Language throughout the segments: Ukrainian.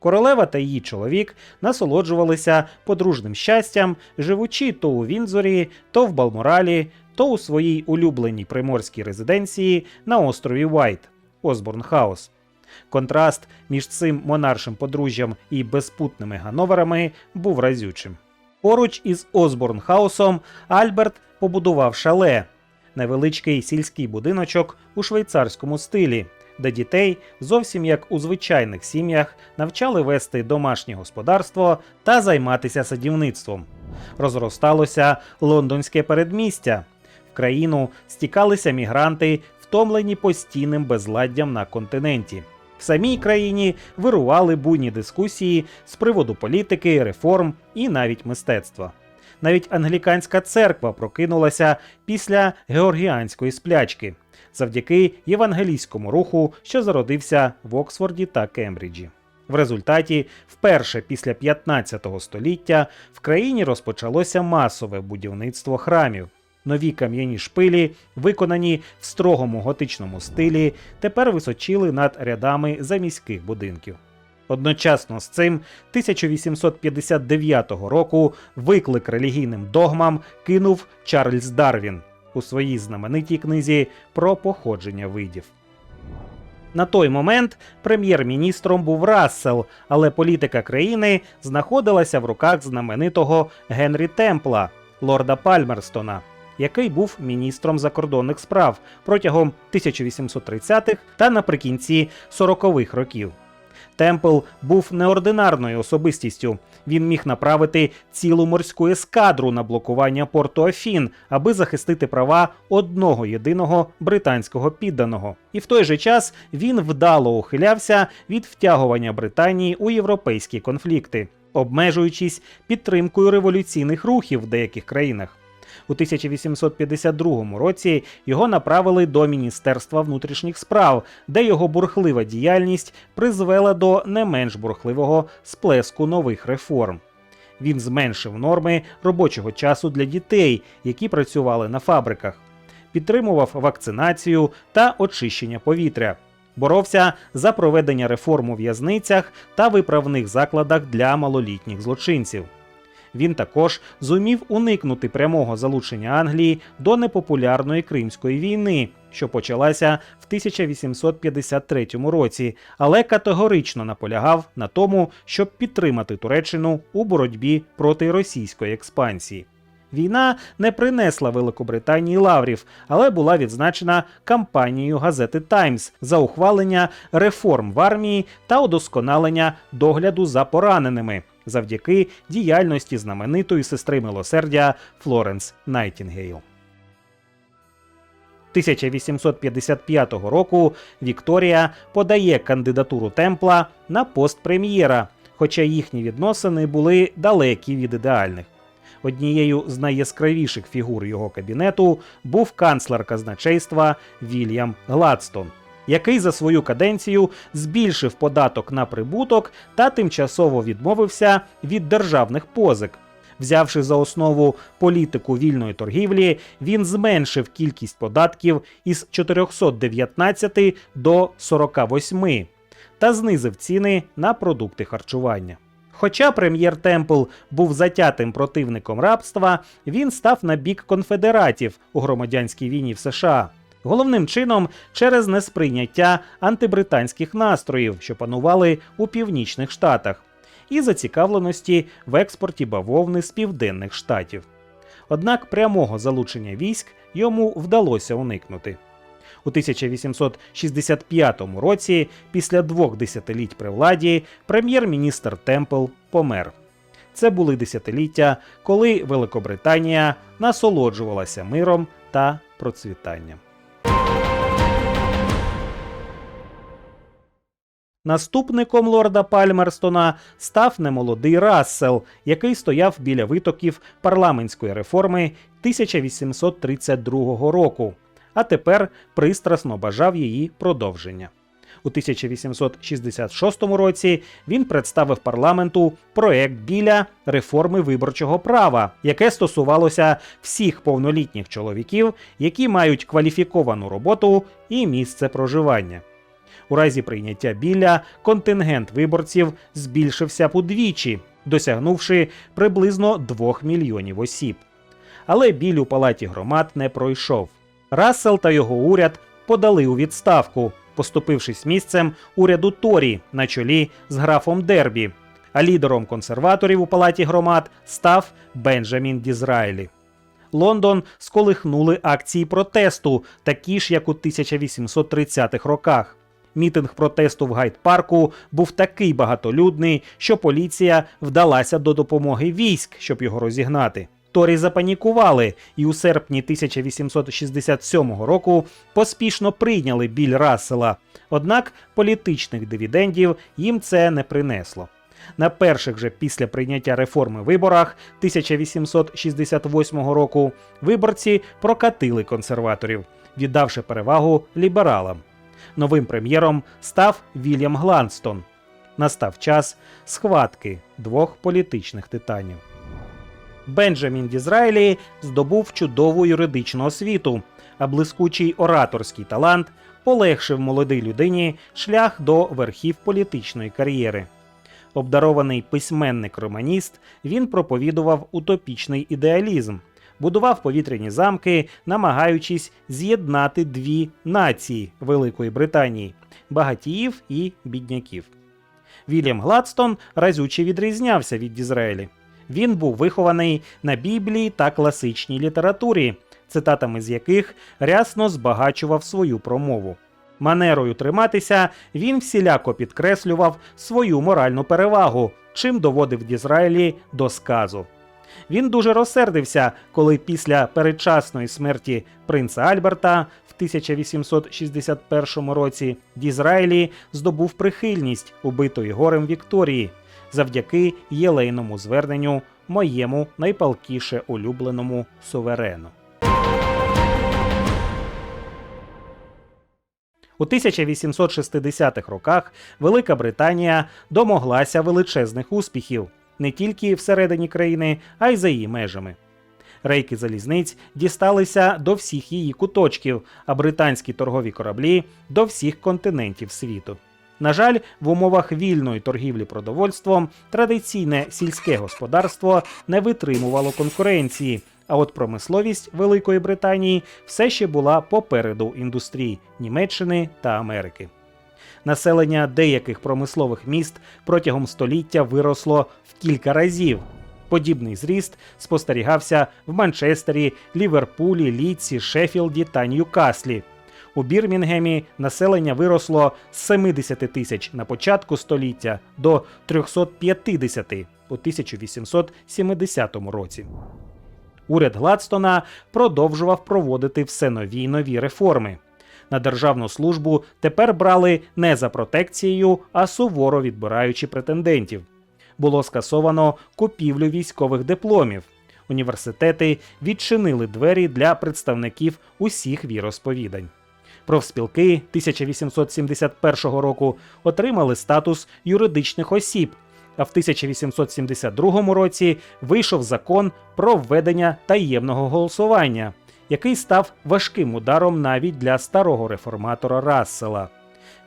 Королева та її чоловік насолоджувалися подружним щастям, живучи то у Вінзорі, то в Балморалі, то у своїй улюбленій приморській резиденції на острові Уайт Осборн Хаус. Контраст між цим монаршим подружжям і безпутними гановерами був разючим. Поруч із Осборн Хаусом Альберт побудував шале невеличкий сільський будиночок у швейцарському стилі, де дітей, зовсім як у звичайних сім'ях, навчали вести домашнє господарство та займатися садівництвом. Розросталося лондонське передмістя. В країну стікалися мігранти, втомлені постійним безладдям на континенті. В самій країні вирували буйні дискусії з приводу політики, реформ і навіть мистецтва. Навіть англіканська церква прокинулася після георгіанської сплячки завдяки євангелійському руху, що зародився в Оксфорді та Кембриджі. В результаті, вперше після 15 століття, в країні розпочалося масове будівництво храмів. Нові кам'яні шпилі, виконані в строгому готичному стилі, тепер височили над рядами заміських будинків. Одночасно з цим 1859 року виклик релігійним догмам кинув Чарльз Дарвін у своїй знаменитій книзі про походження видів. На той момент прем'єр-міністром був Рассел, але політика країни знаходилася в руках знаменитого Генрі Темпла, лорда Пальмерстона, який був міністром закордонних справ протягом 1830-х та наприкінці 40-х років. Темпл був неординарною особистістю. Він міг направити цілу морську ескадру на блокування порту Афін, аби захистити права одного єдиного британського підданого. І в той же час він вдало ухилявся від втягування Британії у європейські конфлікти, обмежуючись підтримкою революційних рухів в деяких країнах. У 1852 році його направили до Міністерства внутрішніх справ, де його бурхлива діяльність призвела до не менш бурхливого сплеску нових реформ. Він зменшив норми робочого часу для дітей, які працювали на фабриках, підтримував вакцинацію та очищення повітря. Боровся за проведення реформ у в'язницях та виправних закладах для малолітніх злочинців. Він також зумів уникнути прямого залучення Англії до непопулярної Кримської війни, що почалася в 1853 році, але категорично наполягав на тому, щоб підтримати Туреччину у боротьбі проти російської експансії. Війна не принесла Великобританії лаврів, але була відзначена кампанією газети Таймс за ухвалення реформ в армії та удосконалення догляду за пораненими завдяки діяльності знаменитої сестри милосердя Флоренс Найтінгейл. 1855 року Вікторія подає кандидатуру Темпла на пост прем'єра, хоча їхні відносини були далекі від ідеальних. Однією з найяскравіших фігур його кабінету був канцлер казначейства Вільям Гладстон, який за свою каденцію збільшив податок на прибуток та тимчасово відмовився від державних позик. Взявши за основу політику вільної торгівлі, він зменшив кількість податків із 419 до 48 та знизив ціни на продукти харчування. Хоча прем'єр Темпл був затятим противником рабства, він став на бік конфедератів у громадянській війні в США. Головним чином через несприйняття антибританських настроїв, що панували у північних штатах, і зацікавленості в експорті бавовни з південних штатів. Однак прямого залучення військ йому вдалося уникнути. У 1865 році, після двох десятиліть при владі, прем'єр-міністр Темпл помер. Це були десятиліття, коли Великобританія насолоджувалася миром та процвітанням. Наступником лорда Пальмерстона став немолодий Рассел, який стояв біля витоків парламентської реформи 1832 року, а тепер пристрасно бажав її продовження. У 1866 році він представив парламенту проект біля реформи виборчого права, яке стосувалося всіх повнолітніх чоловіків, які мають кваліфіковану роботу і місце проживання. У разі прийняття біля контингент виборців збільшився б удвічі, досягнувши приблизно 2 мільйонів осіб. Але біль у палаті громад не пройшов. Рассел та його уряд подали у відставку, поступившись місцем уряду Торі на чолі з графом Дербі. А лідером консерваторів у палаті громад став Бенджамін Дізраїлі. Лондон сколихнули акції протесту, такі ж як у 1830-х роках. Мітинг протесту в Гайд-парку був такий багатолюдний, що поліція вдалася до допомоги військ, щоб його розігнати. Торі запанікували і у серпні 1867 року поспішно прийняли біль Рассела. Однак політичних дивідендів їм це не принесло. На перших же після прийняття реформи виборах 1868 року виборці прокатили консерваторів, віддавши перевагу лібералам. Новим прем'єром став Вільям Гланстон. Настав час схватки двох політичних титанів. Бенджамін Дізраїлі здобув чудову юридичну освіту, а блискучий ораторський талант полегшив молодій людині шлях до верхів політичної кар'єри. Обдарований письменник-романіст, він проповідував утопічний ідеалізм, будував повітряні замки, намагаючись з'єднати дві нації Великої Британії багатіїв і бідняків. Вільям Гладстон разюче відрізнявся від Дізраїлі. Він був вихований на Біблії та класичній літературі, цитатами з яких рясно збагачував свою промову. Манерою триматися він всіляко підкреслював свою моральну перевагу, чим доводив Дізраїлі до сказу. Він дуже розсердився, коли після передчасної смерті принца Альберта в 1861 році Дізраїлі здобув прихильність убитої горем Вікторії завдяки єлейному зверненню моєму найпалкіше улюбленому суверену. У 1860-х роках Велика Британія домоглася величезних успіхів не тільки всередині країни, а й за її межами. Рейки залізниць дісталися до всіх її куточків, а британські торгові кораблі до всіх континентів світу. На жаль, в умовах вільної торгівлі продовольством традиційне сільське господарство не витримувало конкуренції. А от промисловість Великої Британії все ще була попереду індустрій Німеччини та Америки. Населення деяких промислових міст протягом століття виросло в кілька разів. Подібний зріст спостерігався в Манчестері, Ліверпулі, Ліці, Шеффілді та Ньюкаслі. У Бірмінгемі населення виросло з 70 тисяч на початку століття до 350 у 1870 році. Уряд Гладстона продовжував проводити все нові й нові реформи. На державну службу тепер брали не за протекцією, а суворо відбираючи претендентів. Було скасовано купівлю військових дипломів. Університети відчинили двері для представників усіх віросповідань. Профспілки 1871 року отримали статус юридичних осіб, а в 1872 році вийшов закон про введення таємного голосування, який став важким ударом навіть для старого реформатора Рассела.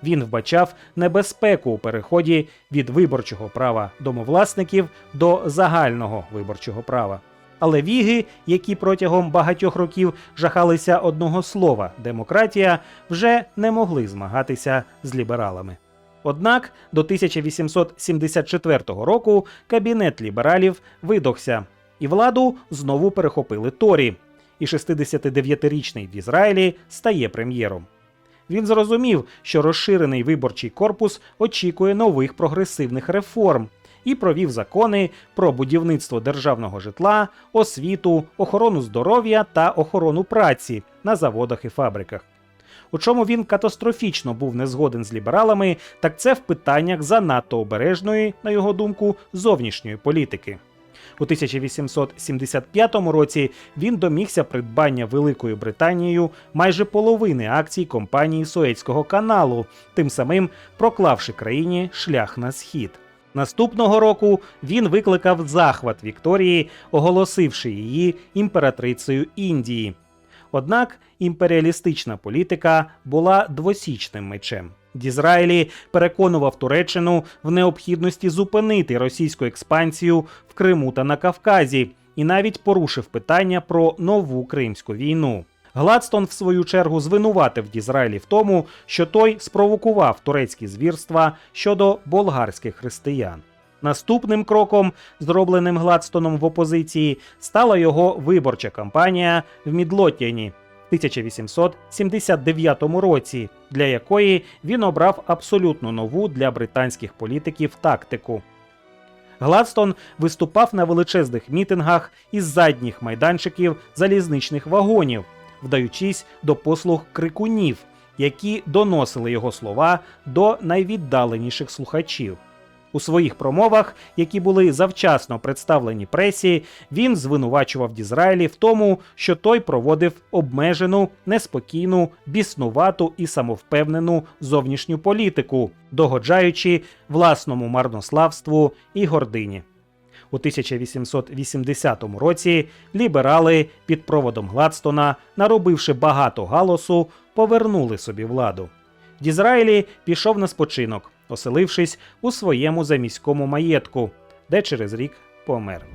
Він вбачав небезпеку у переході від виборчого права домовласників до загального виборчого права. Але віги, які протягом багатьох років жахалися одного слова демократія, вже не могли змагатися з лібералами. Однак до 1874 року кабінет лібералів видохся, і владу знову перехопили Торі. І 69-річний Дізраїлі стає прем'єром. Він зрозумів, що розширений виборчий корпус очікує нових прогресивних реформ і провів закони про будівництво державного житла, освіту, охорону здоров'я та охорону праці на заводах і фабриках. У чому він катастрофічно був не згоден з лібералами, так це в питаннях занадто обережної, на його думку, зовнішньої політики. У 1875 році він домігся придбання Великою Британією майже половини акцій компанії Суецького каналу, тим самим проклавши країні шлях на схід. Наступного року він викликав захват Вікторії, оголосивши її імператрицею Індії. Однак імперіалістична політика була двосічним мечем. Дізраїлі переконував Туреччину в необхідності зупинити російську експансію в Криму та на Кавказі, і навіть порушив питання про нову кримську війну. Гладстон, в свою чергу, звинуватив Дізраїлі в тому, що той спровокував турецькі звірства щодо болгарських християн. Наступним кроком, зробленим Гладстоном в опозиції, стала його виборча кампанія в Мідлотяні 1879 році, для якої він обрав абсолютно нову для британських політиків тактику. Гладстон виступав на величезних мітингах із задніх майданчиків залізничних вагонів, вдаючись до послуг крикунів, які доносили його слова до найвіддаленіших слухачів. У своїх промовах, які були завчасно представлені пресі, він звинувачував Дізраїлі в тому, що той проводив обмежену, неспокійну, біснувату і самовпевнену зовнішню політику, догоджаючи власному марнославству і гордині. У 1880 році ліберали під проводом Гладстона, наробивши багато галосу, повернули собі владу. Дізраїлі пішов на спочинок, оселившись у своєму заміському маєтку, де через рік помер.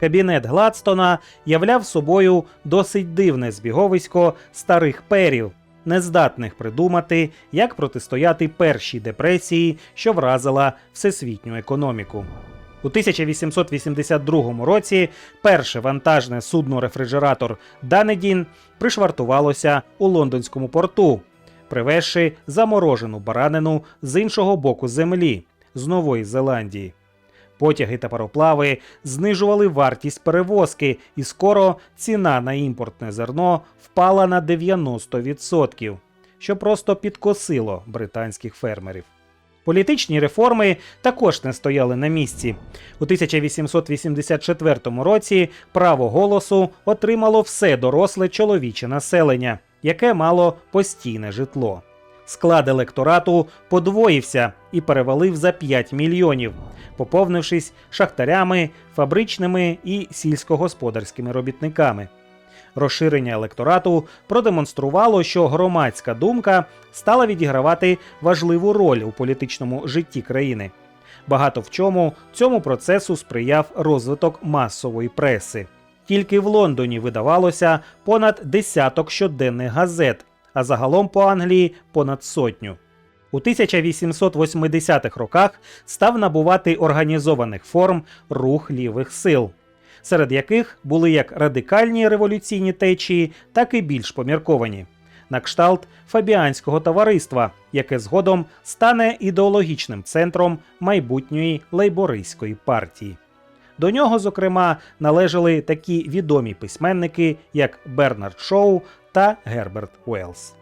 Кабінет Гладстона являв собою досить дивне збіговисько старих перів, нездатних придумати, як протистояти першій депресії, що вразила всесвітню економіку. У 1882 році перше вантажне судно-рефрижератор Данедін пришвартувалося у лондонському порту, привезши заморожену баранину з іншого боку землі з Нової Зеландії. Потяги та пароплави знижували вартість перевозки, і скоро ціна на імпортне зерно впала на 90%, що просто підкосило британських фермерів. Політичні реформи також не стояли на місці. У 1884 році право голосу отримало все доросле чоловіче населення, яке мало постійне житло. Склад електорату подвоївся і перевалив за 5 мільйонів, поповнившись шахтарями, фабричними і сільськогосподарськими робітниками. Розширення електорату продемонструвало, що громадська думка стала відігравати важливу роль у політичному житті країни. Багато в чому цьому процесу сприяв розвиток масової преси. Тільки в Лондоні видавалося понад десяток щоденних газет, а загалом по Англії понад сотню. У 1880-х роках став набувати організованих форм рух лівих сил, серед яких були як радикальні революційні течії, так і більш помірковані. На кшталт Фабіанського товариства, яке згодом стане ідеологічним центром майбутньої лейбористської партії. До нього, зокрема, належали такі відомі письменники, як Бернард Шоу та Герберт Уеллс.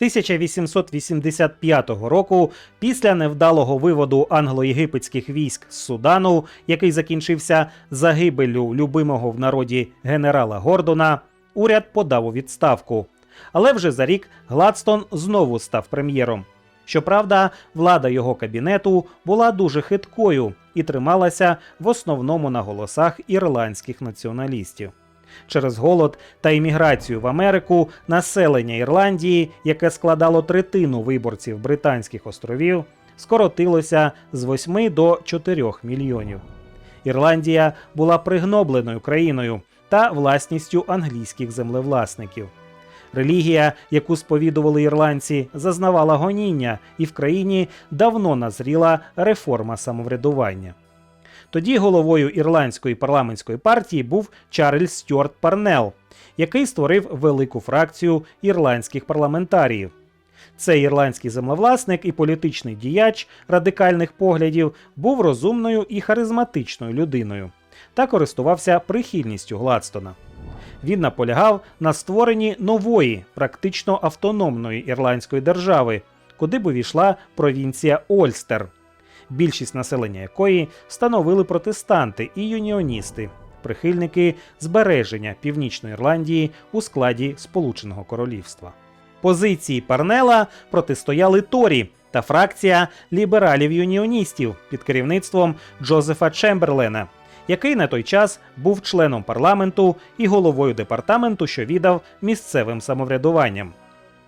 1885 року, після невдалого виводу англо-єгипетських військ з Судану, який закінчився загибеллю любимого в народі генерала Гордона, уряд подав у відставку. Але вже за рік Гладстон знову став прем'єром. Щоправда, влада його кабінету була дуже хиткою і трималася в основному на голосах ірландських націоналістів. Через голод та імміграцію в Америку населення Ірландії, яке складало третину виборців Британських островів, скоротилося з 8 до 4 мільйонів. Ірландія була пригнобленою країною та власністю англійських землевласників. Релігія, яку сповідували ірландці, зазнавала гоніння, і в країні давно назріла реформа самоврядування. Тоді головою ірландської парламентської партії був Чарльз Стюарт Парнел, який створив велику фракцію ірландських парламентаріїв. Цей ірландський землевласник і політичний діяч радикальних поглядів був розумною і харизматичною людиною та користувався прихильністю Гладстона. Він наполягав на створенні нової, практично автономної ірландської держави, куди б увійшла провінція Ольстер, більшість населення якої становили протестанти і юніоністи, прихильники збереження Північної Ірландії у складі Сполученого Королівства. Позиції Парнела протистояли Торі та фракція лібералів-юніоністів під керівництвом Джозефа Чемберлена, який на той час був членом парламенту і головою департаменту, що віддав місцевим самоврядуванням.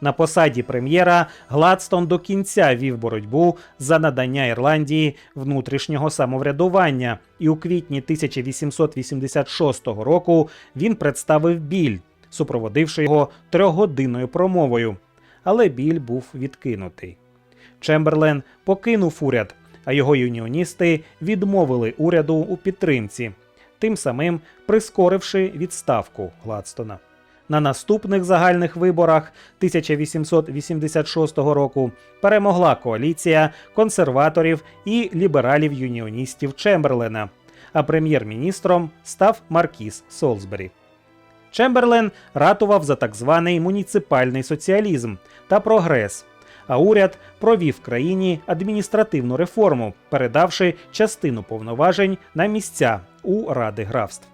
На посаді прем'єра Гладстон до кінця вів боротьбу за надання Ірландії внутрішнього самоврядування, і у квітні 1886 року він представив біль, супроводивши його трьохгодинною промовою. Але біль був відкинутий. Чемберлен покинув уряд, а його юніоністи відмовили уряду у підтримці, тим самим прискоривши відставку Гладстона. На наступних загальних виборах 1886 року перемогла коаліція консерваторів і лібералів-юніоністів Чемберлена, а прем'єр-міністром став Маркіс Солсбері. Чемберлен ратував за так званий муніципальний соціалізм та прогрес. А уряд провів в країні адміністративну реформу, передавши частину повноважень на місця у ради графств.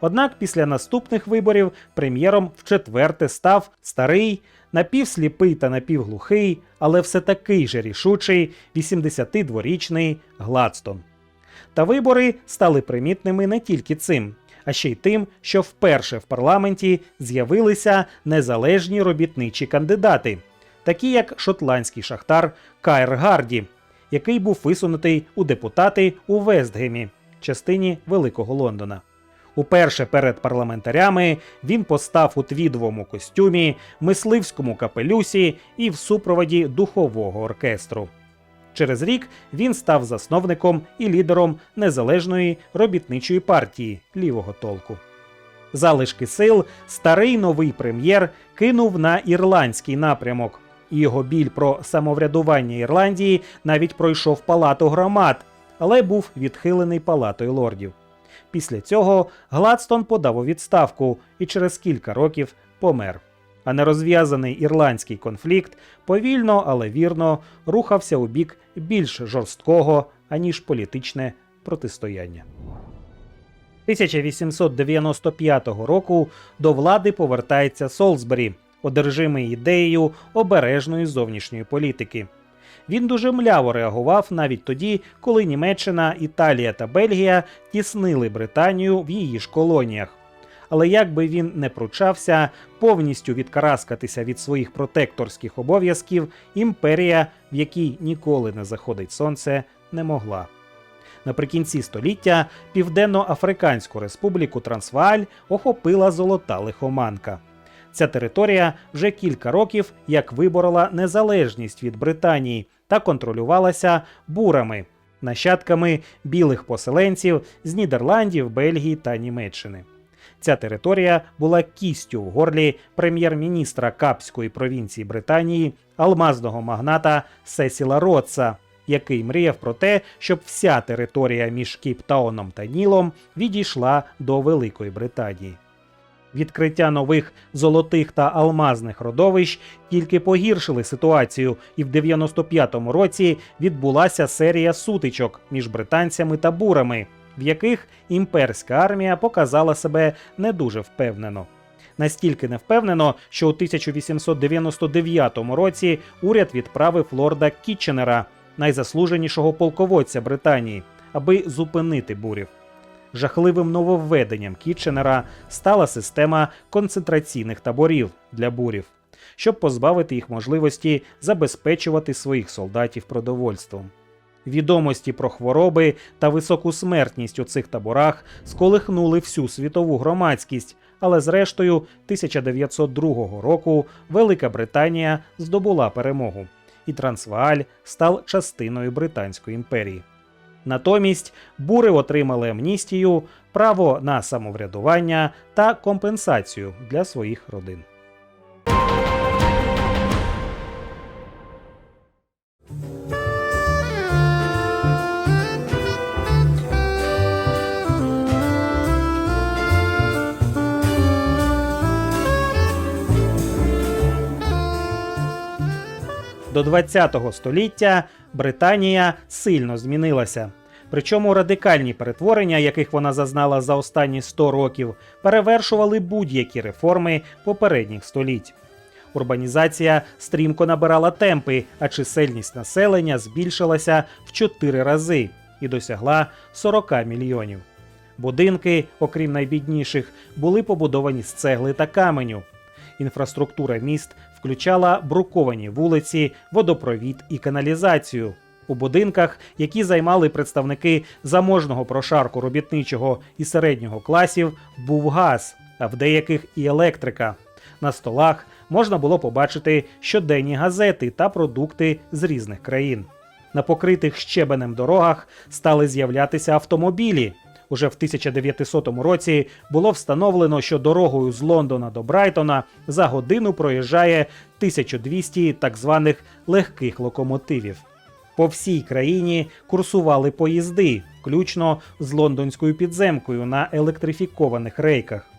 Однак після наступних виборів прем'єром вчетверте став старий, напівсліпий та напівглухий, але все такий же рішучий 82-річний Гладстон. Та вибори стали примітними не тільки цим, а ще й тим, що вперше в парламенті з'явилися незалежні робітничі кандидати, такі як шотландський шахтар Кайр Гарді, який був висунутий у депутати у Вестгемі, частині Великого Лондона. Уперше перед парламентарями він постав у твідовому костюмі, мисливському капелюсі і в супроводі духового оркестру. Через рік він став засновником і лідером незалежної робітничої партії лівого толку. Залишки сил старий новий прем'єр кинув на ірландський напрямок, його біль про самоврядування Ірландії навіть пройшов палату громад, але був відхилений палатою лордів. Після цього Гладстон подав у відставку і через кілька років помер. А нерозв'язаний ірландський конфлікт повільно, але вірно рухався у бік більш жорсткого, аніж політичне протистояння. 1895 року до влади повертається Солсбері, одержимий ідеєю обережної зовнішньої політики. Він дуже мляво реагував навіть тоді, коли Німеччина, Італія та Бельгія тіснили Британію в її ж колоніях. Але як би він не пручався повністю відкараскатися від своїх протекторських обов'язків, імперія, в якій ніколи не заходить сонце, не могла. Наприкінці століття Південно-Африканську республіку Трансвааль охопила золота лихоманка. Ця територія вже кілька років як виборола незалежність від Британії та контролювалася бурами, нащадками білих поселенців з Нідерландів, Бельгії та Німеччини. Ця територія була кістю в горлі прем'єр-міністра Капської провінції Британії, алмазного магната Сесіла Ротса, який мріяв про те, щоб вся територія між Кейптауном та Нілом відійшла до Великої Британії. Відкриття нових золотих та алмазних родовищ тільки погіршили ситуацію, і в 95-му році відбулася серія сутичок між британцями та бурами, в яких імперська армія показала себе не дуже впевнено. Настільки невпевнено, що у 1899 році уряд відправив лорда Кітченера, найзаслуженішого полководця Британії, аби зупинити бурів. Жахливим нововведенням Кітченера стала система концентраційних таборів для бурів, щоб позбавити їх можливості забезпечувати своїх солдатів продовольством. Відомості про хвороби та високу смертність у цих таборах сколихнули всю світову громадськість, але зрештою 1902 року Велика Британія здобула перемогу, і Трансвааль став частиною Британської імперії. Натомість бури отримали амністію, право на самоврядування та компенсацію для своїх родин. До 20-го століття Британія сильно змінилася. Причому радикальні перетворення, яких вона зазнала за останні 100 років, перевершували будь-які реформи попередніх століть. Урбанізація стрімко набирала темпи, а чисельність населення збільшилася в 4 рази і досягла 40 мільйонів. Будинки, окрім найбідніших, були побудовані з цегли та каменю. Інфраструктура міст включала бруковані вулиці, водопровід і каналізацію. У будинках, які займали представники заможного прошарку робітничого і середнього класів, був газ, а в деяких і електрика. На столах можна було побачити щоденні газети та продукти з різних країн. На покритих щебенем дорогах стали з'являтися автомобілі. Уже в 1900 році було встановлено, що дорогою з Лондона до Брайтона за годину проїжджає 1200 так званих легких локомотивів. По всій країні курсували поїзди, включно з лондонською підземкою на електрифікованих рейках.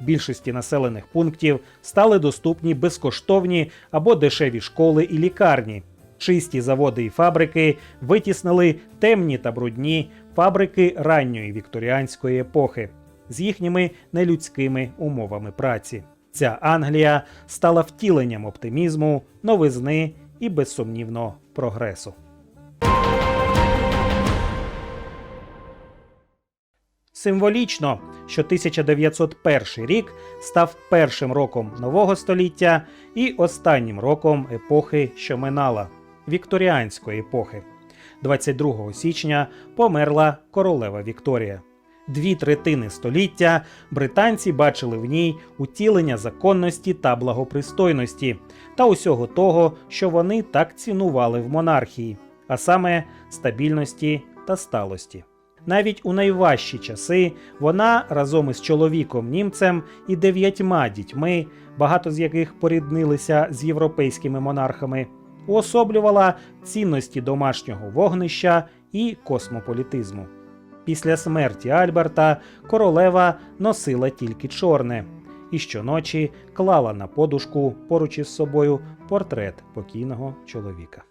Більшості населених пунктів стали доступні безкоштовні або дешеві школи і лікарні. Чисті заводи і фабрики витіснили темні та брудні фабрики ранньої вікторіанської епохи з їхніми нелюдськими умовами праці. Ця Англія стала втіленням оптимізму, новизни і безсумнівно прогресу. Символічно, що 1901 рік став першим роком нового століття і останнім роком епохи, що минала вікторіанської епохи. 22 січня померла королева Вікторія. Дві третини століття британці бачили в ній утілення законності та благопристойності та усього того, що вони так цінували в монархії, а саме стабільності та сталості. Навіть у найважчі часи вона разом із чоловіком німцем і дев'ятьма дітьми, багато з яких поріднилися з європейськими монархами, уособлювала цінності домашнього вогнища і космополітизму. Після смерті Альберта королева носила тільки чорне і щоночі клала на подушку поруч із собою портрет покійного чоловіка.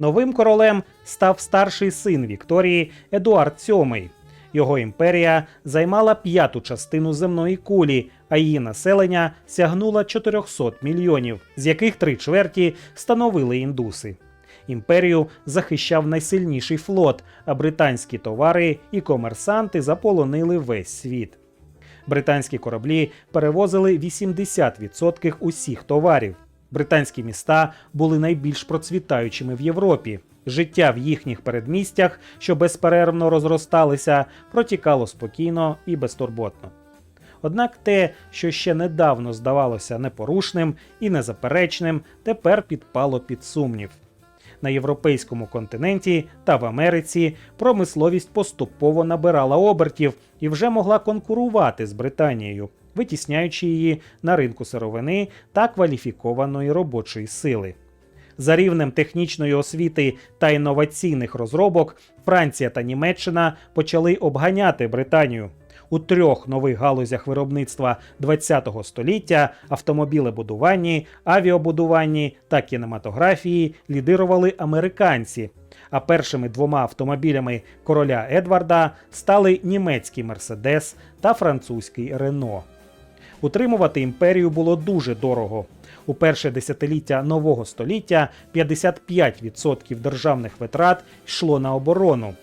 Новим королем став старший син Вікторії Едуард VII. Його імперія займала п'яту частину земної кулі, а її населення сягнуло 400 мільйонів, з яких три чверті становили індуси. Імперію захищав найсильніший флот, а британські товари і комерсанти заполонили весь світ. Британські кораблі перевозили 80% усіх товарів. Британські міста були найбільш процвітаючими в Європі. Життя в їхніх передмістях, що безперервно розросталися, протікало спокійно і безтурботно. Однак те, що ще недавно здавалося непорушним і незаперечним, тепер підпало під сумнів. На європейському континенті та в Америці промисловість поступово набирала обертів і вже могла конкурувати з Британією, витісняючи її на ринку сировини та кваліфікованої робочої сили. За рівнем технічної освіти та інноваційних розробок Франція та Німеччина почали обганяти Британію. У трьох нових галузях виробництва ХХ століття автомобілебудуванні, авіабудуванні та кінематографії лідирували американці. А першими двома автомобілями короля Едварда стали німецький Мерседес та французький Рено. Утримувати імперію було дуже дорого. У перше десятиліття нового століття 55% державних витрат йшло на оборону.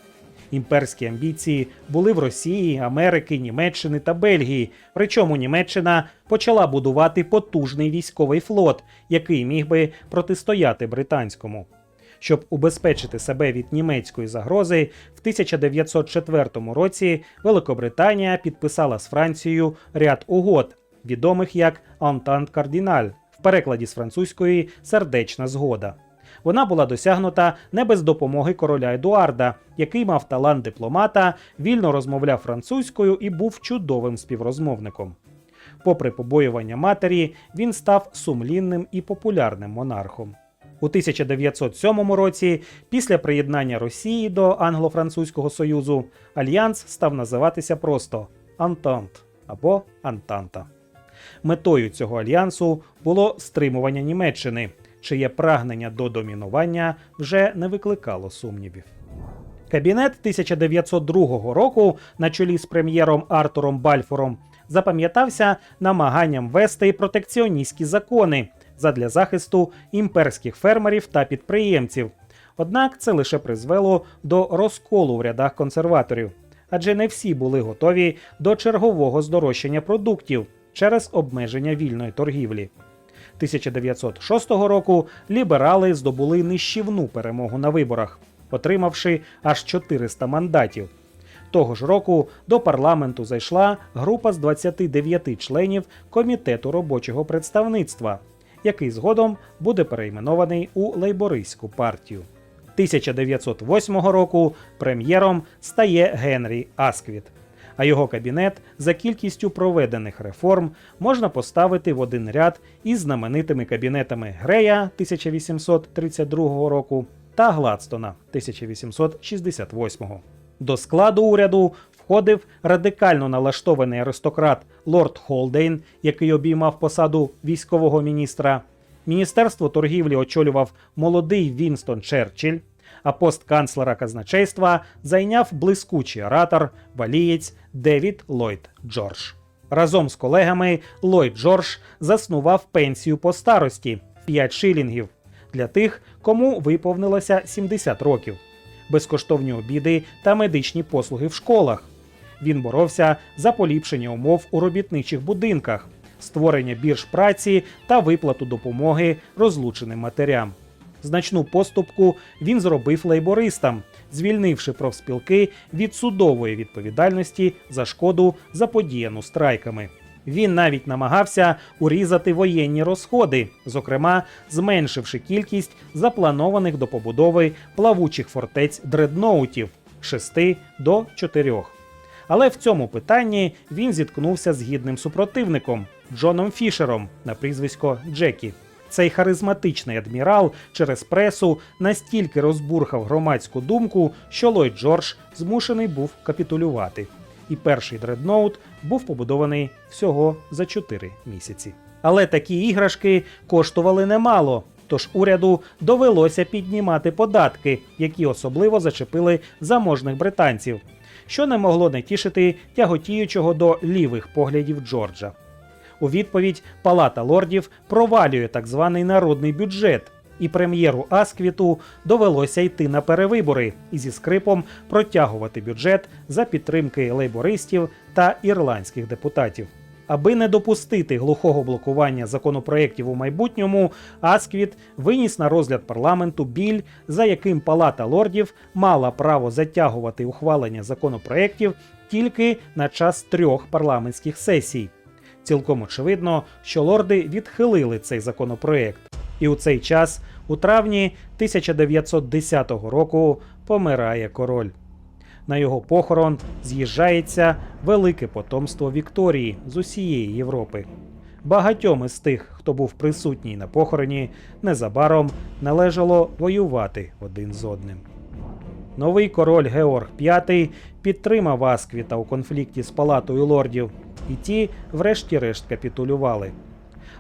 Імперські амбіції були в Росії, Америки, Німеччини та Бельгії. Причому Німеччина почала будувати потужний військовий флот, який міг би протистояти британському. Щоб убезпечити себе від німецької загрози, в 1904 році Великобританія підписала з Францією ряд угод, відомих як Entente Cardinal, в перекладі з французької сердечна згода. Вона була досягнута не без допомоги короля Едуарда, який мав талант дипломата, вільно розмовляв французькою і був чудовим співрозмовником. Попри побоювання матері, він став сумлінним і популярним монархом. У 1907 році, після приєднання Росії до Англо-Французького Союзу, альянс став називатися просто Антант або Антанта. Метою цього альянсу було стримування Німеччини, чиє прагнення до домінування вже не викликало сумнівів. Кабінет 1902 року на чолі з прем'єром Артуром Бальфором запам'ятався намаганням вести протекціоністські закони задля захисту імперських фермерів та підприємців. Однак це лише призвело до розколу в рядах консерваторів, адже не всі були готові до чергового здорожчання продуктів через обмеження вільної торгівлі. 1906 року ліберали здобули нищівну перемогу на виборах, отримавши аж 400 мандатів. Того ж року до парламенту зайшла група з 29 членів комітету робочого представництва, який згодом буде перейменований у лейбористську партію. 1908 року прем'єром стає Генрі Асквіт, а його кабінет за кількістю проведених реформ можна поставити в один ряд із знаменитими кабінетами Грея 1832 року та Гладстона 1868. До складу уряду входив радикально налаштований аристократ Лорд Холдейн, який обіймав посаду військового міністра. Міністерство торгівлі очолював молодий Вінстон Черчилль, а пост канцлера казначейства зайняв блискучий оратор, валієць Девід Ллойд Джордж. Разом з колегами Ллойд Джордж заснував пенсію по старості 5 шилінгів для тих, кому виповнилося 70 років, безкоштовні обіди та медичні послуги в школах. Він боровся за поліпшення умов у робітничих будинках, створення бірж праці та виплату допомоги розлученим матерям. Значну поступку він зробив лейбористам, звільнивши профспілки від судової відповідальності за шкоду, заподіяну страйками. Він навіть намагався урізати воєнні розходи, зокрема зменшивши кількість запланованих до побудови плавучих фортець дредноутів 6 до 4. Але в цьому питанні він зіткнувся з гідним супротивником Джоном Фішером на прізвисько Джекі. Цей харизматичний адмірал через пресу настільки розбурхав громадську думку, що Ллойд Джордж змушений був капітулювати. І перший дредноут був побудований всього за 4 місяці. Але такі іграшки коштували немало. Тож уряду довелося піднімати податки, які особливо зачепили заможних британців, що не могло не тішити тяготіючого до лівих поглядів Джорджа. У відповідь Палата лордів провалює так званий народний бюджет, і прем'єру Асквіту довелося йти на перевибори і зі скрипом протягувати бюджет за підтримки лейбористів та ірландських депутатів. Аби не допустити глухого блокування законопроєктів у майбутньому, Асквіт виніс на розгляд парламенту біль, за яким Палата лордів мала право затягувати ухвалення законопроєктів тільки на час трьох парламентських сесій. Цілком очевидно, що лорди відхилили цей законопроєкт, і у цей час, у травні 1910 року, помирає король. На його похорон з'їжджається велике потомство Вікторії з усієї Європи. Багатьом із тих, хто був присутній на похороні, незабаром належало воювати один з одним. Новий король Георг V підтримав Асквіта у конфлікті з Палатою лордів, і ті, врешті-решт, капітулювали.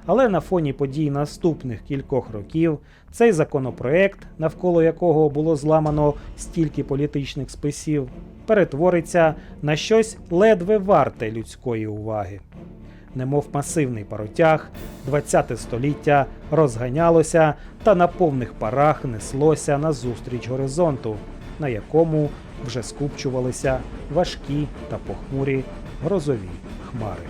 Але на фоні подій наступних кількох років цей законопроект, навколо якого було зламано стільки політичних списів, перетвориться на щось ледве варте людської уваги. Немов масивний паротяг, 20 століття розганялося та на повних парах неслося назустріч горизонту, на якому вже скупчувалися важкі та похмурі грозові хмари.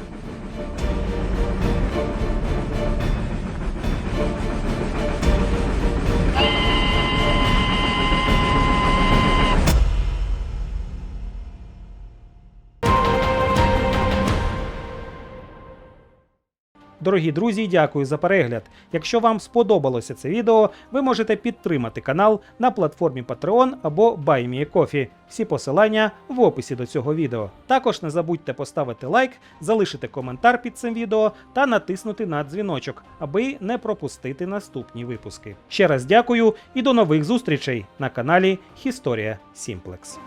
Дорогі друзі, дякую за перегляд. Якщо вам сподобалося це відео, ви можете підтримати канал на платформі Patreon або BuyMeACoffee. Всі посилання в описі до цього відео. Також не забудьте поставити лайк, залишити коментар під цим відео та натиснути на дзвіночок, аби не пропустити наступні випуски. Ще раз дякую і до нових зустрічей на каналі Historia Simplex.